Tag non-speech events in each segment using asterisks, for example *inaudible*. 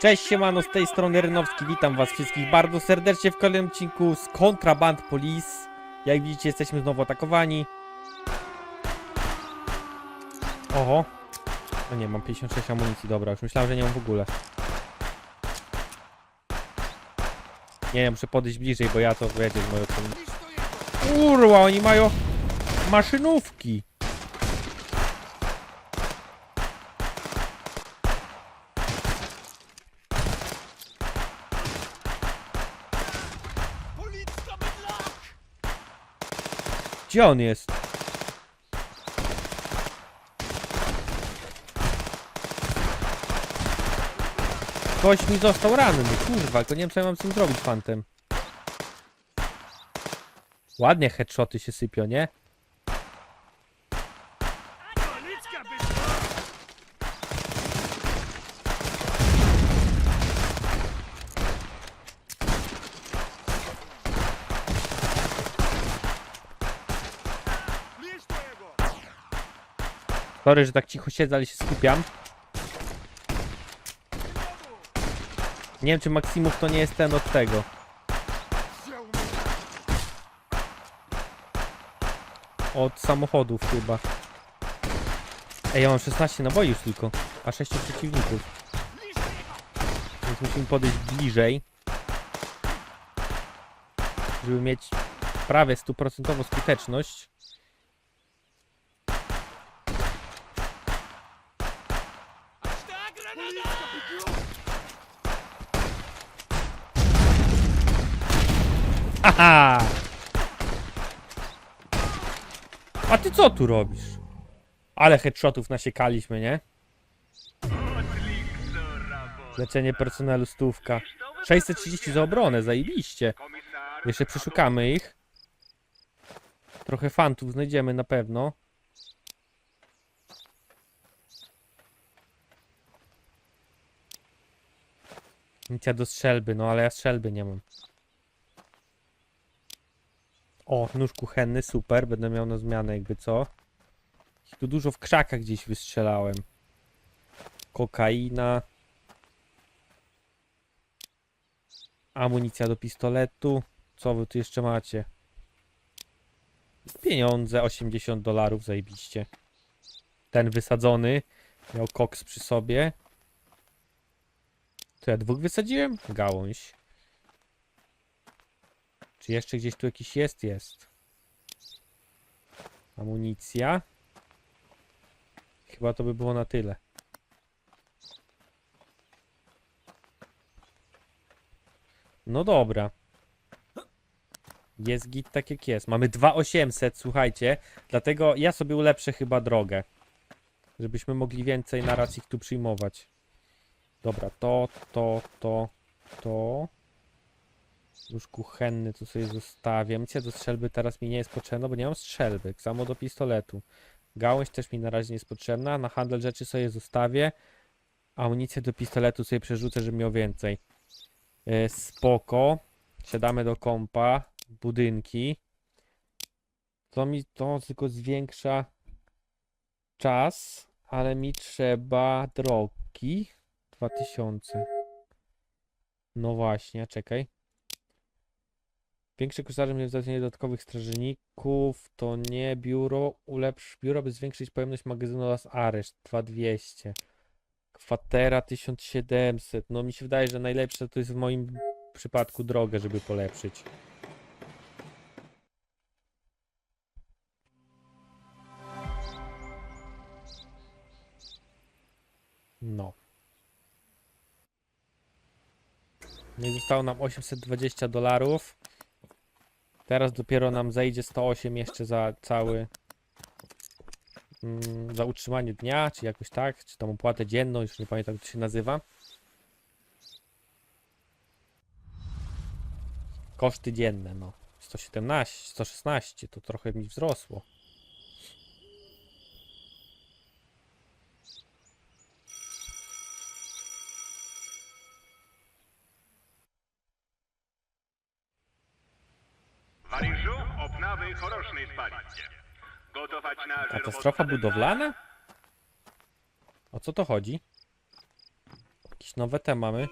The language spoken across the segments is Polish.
Cześć, siemano, z tej strony Rynowski, witam was wszystkich bardzo serdecznie w kolejnym odcinku z Contraband Police. Jak widzicie, jesteśmy znowu atakowani. Oho. No nie, mam 56 amunicji, dobra, już myślałem, że nie mam w ogóle. Nie, ja muszę podejść bliżej, bo ja to, wiecie, z mojej oceny. Kurwa, oni mają maszynówki. Gdzie on jest? Ktoś mi został ranny, kurwa, tylko nie wiem co ja mam z tym zrobić fantem. Ładnie headshoty się sypią, nie? Sorry, że tak cicho siedzę, ale się skupiam. Nie wiem, czy Maksimów to nie jest ten od tego. Od samochodów chyba. Ej, ja mam 16 naboi już tylko, a 6 przeciwników. Więc musimy podejść bliżej. Żeby mieć prawie stuprocentową skuteczność. Haha! A ty co tu robisz? Ale headshotów nasiekaliśmy, nie? Leczenie personelu stówka. 630 za obronę, zajebiście. Jeszcze przeszukamy ich. Trochę fantów znajdziemy na pewno. Misja do strzelby, no ale ja strzelby nie mam. O, nóż kuchenny, super, będę miał na zmianę jakby co. Tu dużo w krzakach gdzieś wystrzelałem. Kokaina. Amunicja do pistoletu. Co wy tu jeszcze macie? Pieniądze, 80 dolarów, zajebiście. Ten wysadzony miał koks przy sobie. To ja dwóch wysadziłem? Gałąź. Czy jeszcze gdzieś tu jakiś jest? Jest. Amunicja. Chyba to by było na tyle. No dobra. Jest git tak jak jest. Mamy 2800, słuchajcie. Dlatego ja sobie ulepszę chyba drogę. Żebyśmy mogli więcej naraz ich tu przyjmować. Dobra, to, to, to, to. Już kuchenny tu sobie zostawię. Misja do strzelby teraz mi nie jest potrzebna, bo nie mam strzelby. Samo do pistoletu. Gałąź też mi na razie nie jest potrzebna. Na handel rzeczy sobie zostawię. Amunicję do pistoletu sobie przerzucę, żeby miał więcej. E, spoko. Siadamy do kompa. Budynki. To mi to tylko zwiększa czas, ale mi trzeba drogi. 2000. No właśnie, czekaj. Większe koszary mnie wzmocnienie dodatkowych strażników to nie biuro. Ulepsz biuro, by zwiększyć pojemność magazynu oraz areszt 2200. Kwatera 1700. No mi się wydaje, że najlepsze to jest w moim przypadku drogę, żeby polepszyć. No. No i zostało nam 820 dolarów. Teraz dopiero nam zejdzie 108 jeszcze za cały. Mm, za utrzymanie dnia, czy jakoś tak, czy tam opłatę dzienną, już nie pamiętam jak to się nazywa. Koszty dzienne, no. 117, 116, to trochę mi wzrosło. Gotować na Katastrofa budowlana? O co to chodzi? Jakieś nowe te mamy.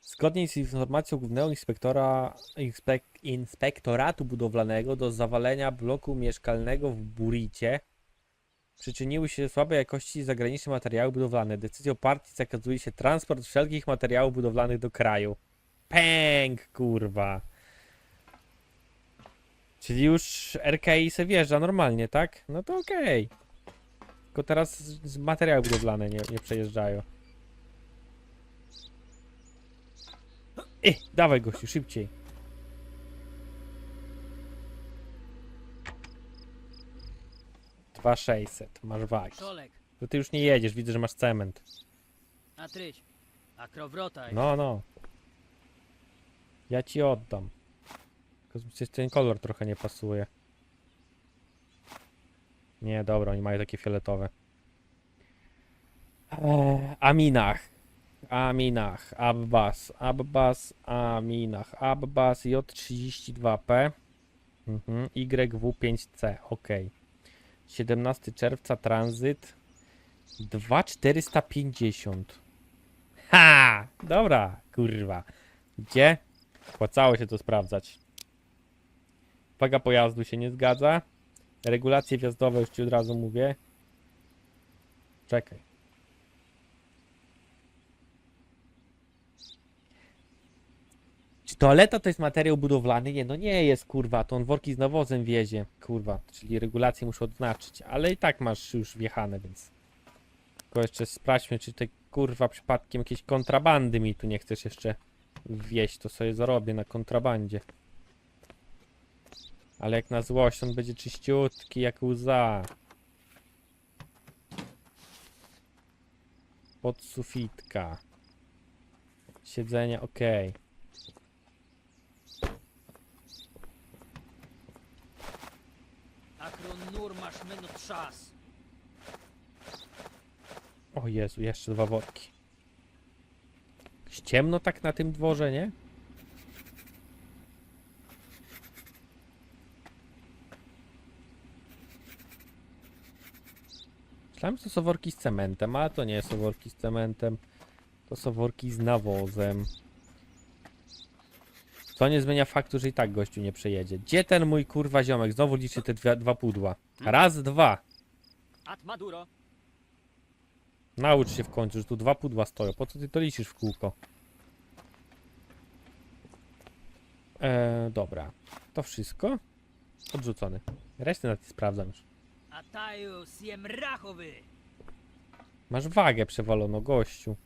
Zgodnie z informacją głównego inspektora inspek, inspektoratu budowlanego do zawalenia bloku mieszkalnego w Buricie przyczyniły się słabej jakości zagraniczne materiały budowlane. Decyzją partii zakazuje się transport wszelkich materiałów budowlanych do kraju. Pęk, kurwa. Czyli już RKI se wjeżdża normalnie, tak? No to okej. Tylko teraz z- z materiały budowlane nie, nie przejeżdżają. Ej, dawaj gościu, szybciej. Dwa 600, masz wagi. Szolek, To ty już nie jedziesz, widzę, że masz cement. a tryć. A krowrotaj. No, no. Ja ci oddam. Tylko ten kolor trochę nie pasuje. Nie, dobra, oni mają takie fioletowe. Eee, Aminach. Aminach. Abbas. Abbas. Aminach. Abbas J32P. Mhm. YW5C. Ok. 17 czerwca tranzyt. 2450. Ha! Dobra, kurwa. Gdzie? Opłacało się to sprawdzać. Waga pojazdu się nie zgadza. Regulacje wjazdowe już ci od razu mówię. Czekaj. Czy toaleta to jest materiał budowlany? Nie, no nie jest, kurwa. To on worki z nawozem wiezie. Kurwa, czyli regulacje muszę odznaczyć. Ale i tak masz już wjechane, więc... Tylko jeszcze sprawdźmy, czy te kurwa przypadkiem jakieś kontrabandy mi tu nie chcesz jeszcze wieść, to sobie zarobię na kontrabandzie. Ale jak na złość, on będzie czyściutki jak łza. Podsufitka. Siedzenie ok. Akron nur masz minut czas. O Jezu, jeszcze dwa worki. Jakoś Ciemno tak na tym dworze, nie? Myślałem, że to są worki z cementem, a to nie są worki z cementem. To są worki z nawozem. Co nie zmienia faktu, że i tak gościu nie przejedzie. Gdzie ten mój kurwa ziomek? Znowu liczy te dwie, dwa pudła. Raz, dwa. At Maduro. Naucz się w końcu, że tu dwa pudła stoją. Po co ty to liczysz w kółko? Eee, dobra. To wszystko? Odrzucony. Resztę nie sprawdzam już. A taju siem rachowy. Masz wagę przewaloną, gościu.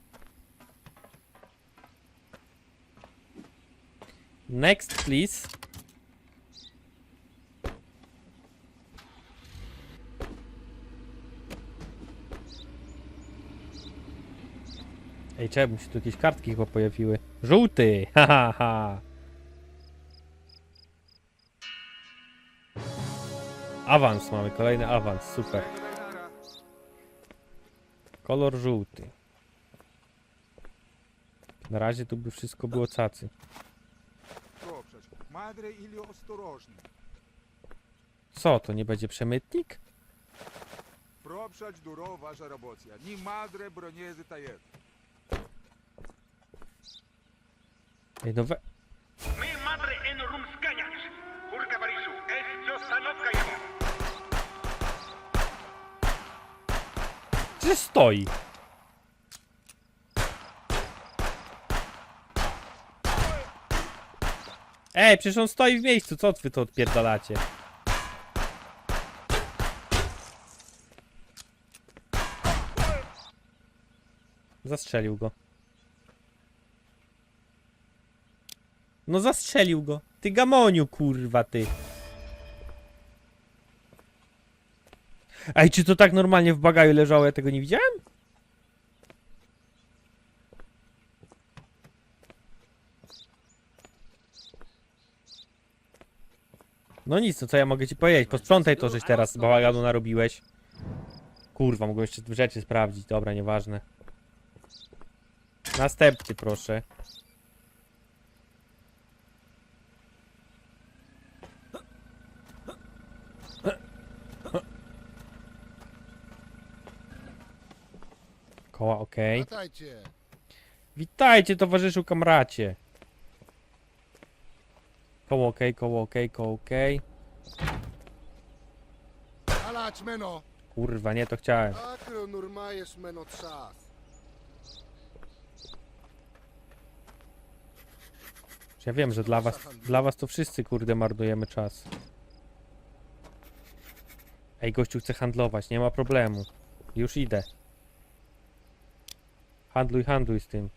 Next, please. Ej, czemu się tu jakieś kartki chyba pojawiły? Żółty! *laughs* Ha, ha, ha. Awans mamy, kolejny awans, super. Kolor żółty. Na razie tu by wszystko było cacy. Пропшач, мадре или осторожно. Co, to nie będzie przemytnik? Пропшач дуро ваша работа. Ни мадре бронеzy таєт. Ej, no we... My madre en rumskaniacz. Kurka Barisu, es zostanowka jama. Gdzie stoi? Ej, przecież on stoi w miejscu, co wy to odpierdalacie? Zastrzelił go. No zastrzelił go. Ty gamoniu, kurwa, ty. Ej, czy to tak normalnie w bagaju leżało? Ja tego nie widziałem? No nic, no co ja mogę ci powiedzieć? Posprzątaj to, żeś teraz bałaganu narobiłeś. Kurwa, mogłem jeszcze rzeczy sprawdzić. Dobra, nieważne. Następny, proszę. Koła ok. okej. Latajcie. Witajcie, towarzyszu kamracie. Koło okej, koło okej, koło okej. Alać meno. Kurwa, nie to chciałem. Akro nurmajesz meno. Ja wiem, że dla was, dla was to wszyscy, kurde, marnujemy czas. Ej, gościu chce handlować, nie ma problemu. Już idę. Handluj, handluj z tym.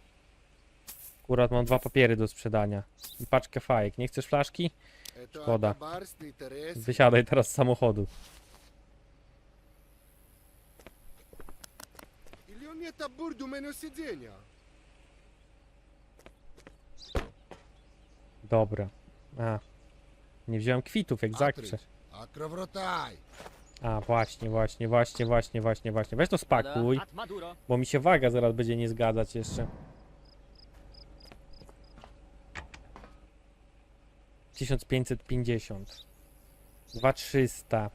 Akurat mam dwa papiery do sprzedania. I paczkę fajek. Nie chcesz flaszki? Eto Szkoda. Wysiadaj teraz z samochodu. Dobra. A. Nie wziąłem kwitów, jak Atry. zakrzesz. A, właśnie, właśnie, właśnie, właśnie, właśnie, właśnie. Weź to spakuj, bo mi się waga zaraz będzie nie zgadzać jeszcze. 1550 2300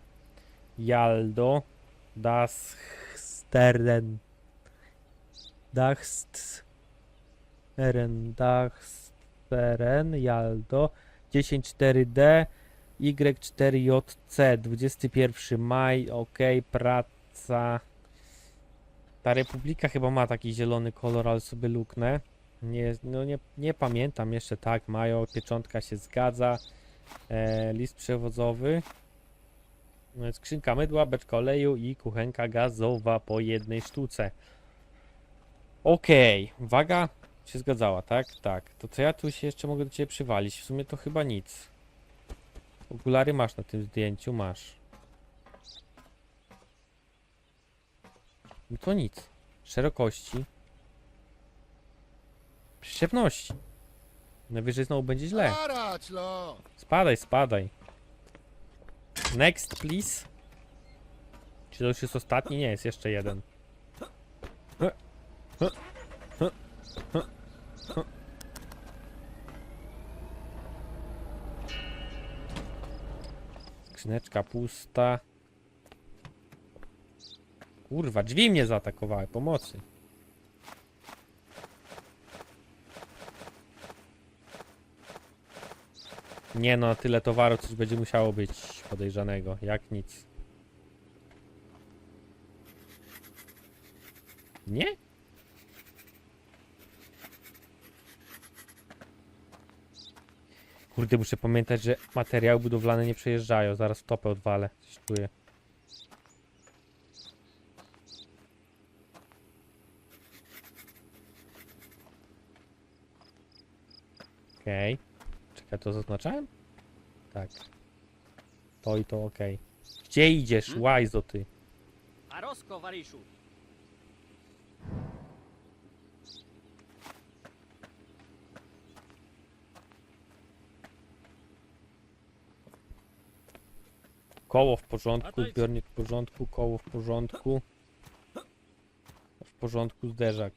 Jaldo. Das Steren Dachsteren Dachsteren Jaldo 104D Y4JC 21 maj ok praca ta Republika chyba ma taki zielony kolor, ale sobie luknę. Nie, no nie, nie pamiętam jeszcze tak, mają, pieczątka się zgadza. E, list przewozowy. No, Skrzynka mydła, beczka oleju i kuchenka gazowa po jednej sztuce. Okej, waga się zgadzała, tak? Tak. To co ja tu się jeszcze mogę do ciebie przywalić? W sumie to chyba nic. Okulary masz na tym zdjęciu, masz. No to nic. Szerokości. Przyczepności. Najwyżej znowu będzie źle. Spadaj, spadaj. Next, please. Czy to już jest ostatni? Nie, jest jeszcze jeden. Skrzyneczka pusta. Kurwa, drzwi mnie zaatakowały. Pomocy. Nie no, tyle towaru coś będzie musiało być podejrzanego, jak nic. Nie? Kurde, muszę pamiętać, że materiały budowlane nie przejeżdżają. Zaraz topę odwalę. Coś czuję. Okej. Czekaj, to zaznaczałem? Tak. To i to ok. Gdzie idziesz? Hmm? Łajzo ty. A Rosko, Wariszu. Koło w porządku, zbiornik w porządku, koło w porządku. W porządku zderzak.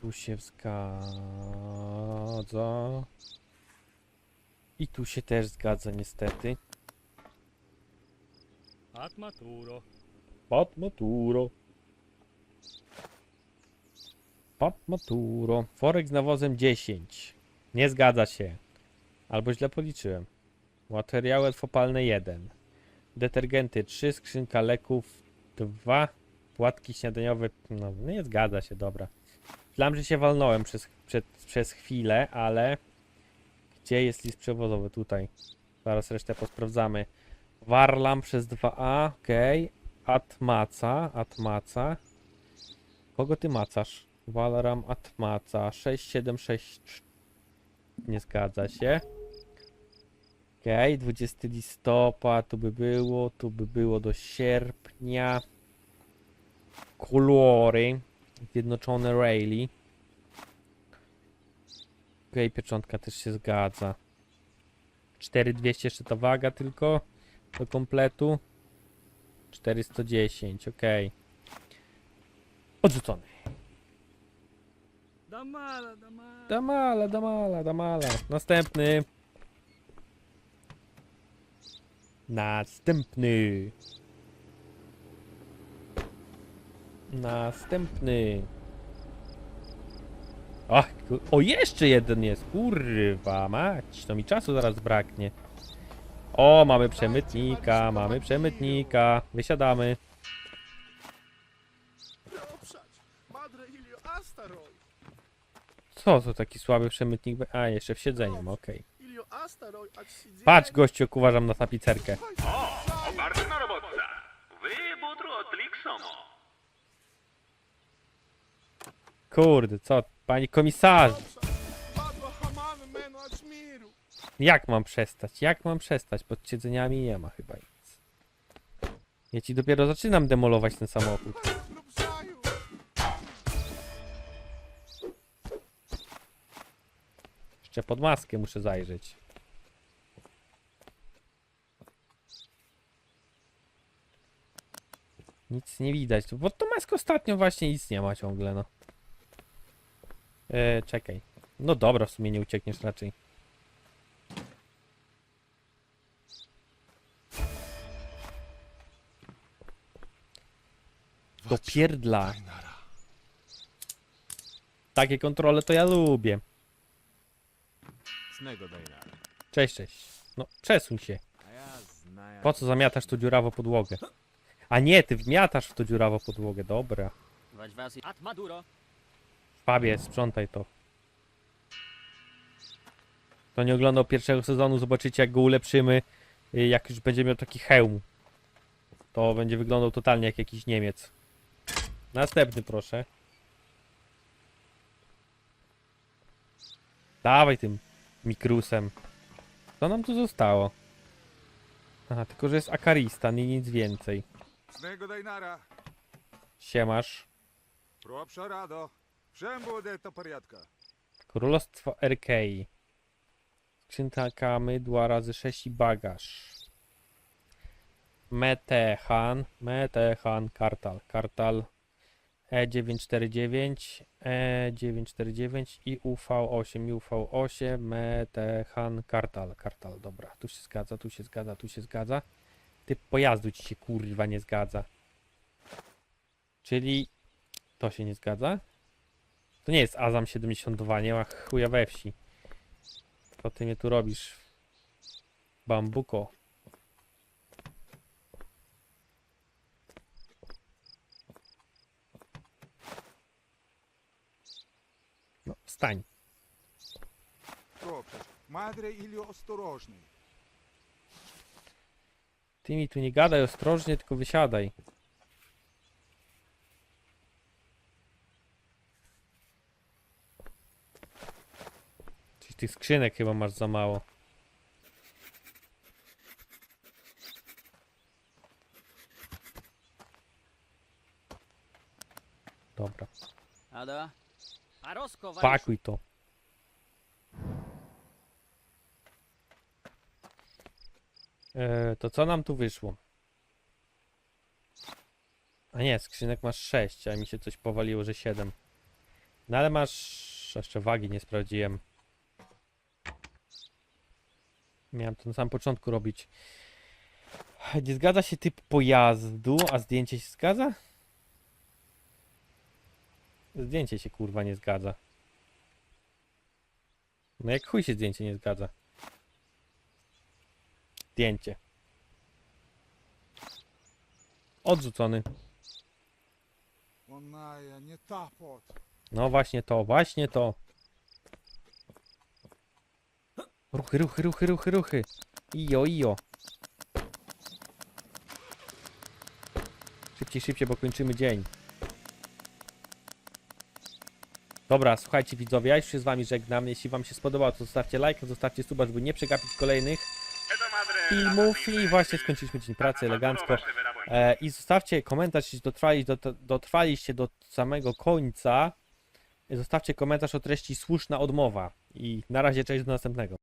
Tu się zgadza. I tu się też zgadza niestety. At Maturo. Pat maturo. Pat maturo. Forek z nawozem 10. Nie zgadza się. Albo źle policzyłem. Materiały fopalne 1. Detergenty 3. Skrzynka leków 2. Płatki śniadaniowe. No, nie zgadza się, dobra. Myślałem, że się walnąłem przez, przed, przez chwilę, ale. Gdzie jest list przewozowy? Tutaj. Zaraz resztę posprawdzamy. Warlam przez 2A, okej. Atmaca, Atmaca. Kogo ty macasz? Valram Atmaca 6763. Nie zgadza się. Okej, 20 listopad, tu by było, tu by było do sierpnia. Kolory. Zjednoczone Rayleigh. Okej, pieczątka też się zgadza. 4200 jeszcze ta waga tylko do kompletu. 410, ok. Odrzucony. Damala, damala. Damala, damala, damala. Następny. Następny. Następny. O, o, jeszcze jeden jest. Kurwa, mać. To mi czasu zaraz braknie. O, mamy przemytnika, mamy przemytnika. Wysiadamy. Co to taki słaby przemytnik? A, jeszcze w siedzeniu, okej. Okay. Patrz, gościu, uważam na tapicerkę. O, obarczona robotca. Wybór od Kurde, co? Pani komisarz! Jak mam przestać? Jak mam przestać? Pod siedzeniami nie ma chyba nic. Ja ci dopiero zaczynam demolować ten samochód. Jeszcze pod maskę muszę zajrzeć. Nic nie widać. Bo to maskę ostatnio właśnie nic nie ma ciągle, no. E, czekaj. No dobra, w sumie nie uciekniesz raczej. Do pierdla. Takie kontrole to ja lubię. Snego Dajnara. Cześć, cześć. No, przesuń się. A ja znaję. Po co zamiatasz tu dziurawą podłogę? A nie, ty wmiatasz w to dziurawą podłogę, dobra. Wać was At Maduro. Fabie, sprzątaj to. Kto nie oglądał pierwszego sezonu, zobaczycie jak go ulepszymy, y, jak już będzie miał taki hełm. To będzie wyglądał totalnie jak jakiś Niemiec. Następny proszę. Dawaj tym mikrusem. Co nam tu zostało? Aha, tylko że jest Akaristan i nic więcej. Snego Dajnara. Siemasz. Propsza rado. Wszem bude to pariatka. Królestwo Erkei. Skrzynka mydła dwa razy sześć i bagaż. Metehan, Metehan, Kartal, Kartal E949, E949 i UV8, i UV8, Metehan, Kartal, Kartal, dobra, tu się zgadza, tu się zgadza, tu się zgadza typ pojazdu ci się kurwa nie zgadza. Czyli to się nie zgadza? To nie jest Azam 72, nie ma chuja we wsi. Co ty mnie tu robisz? Bambuko. No, stań. Dobrze. Madre Ilio ostrożniej. Ty mi tu nie gadaj ostrożnie, tylko wysiadaj. Czyli tych skrzynek chyba masz za mało. Dobra, pakuj to. To co nam tu wyszło? A nie, skrzynek masz 6, a mi się coś powaliło, że 7. No ale masz... Jeszcze wagi nie sprawdziłem. Miałem to na samym początku robić. Nie zgadza się typ pojazdu, a zdjęcie się zgadza? Zdjęcie się kurwa nie zgadza. No jak chuj się zdjęcie nie zgadza. Zdjęcie. Odrzucony. No właśnie to, właśnie to. Ruchy, ruchy, ruchy, ruchy, ruchy. Ijo, ijo. Szybciej, szybciej, bo kończymy dzień. Dobra, słuchajcie widzowie, ja już się z wami żegnam. Jeśli wam się spodobało, to zostawcie like, zostawcie suba, żeby nie przegapić kolejnych filmów. I właśnie skończyliśmy dzień pracy elegancko. E, I zostawcie komentarz, jeśli dotrwali, do, dotrwaliście do samego końca. Zostawcie komentarz o treści słuszna odmowa. I na razie cześć do następnego.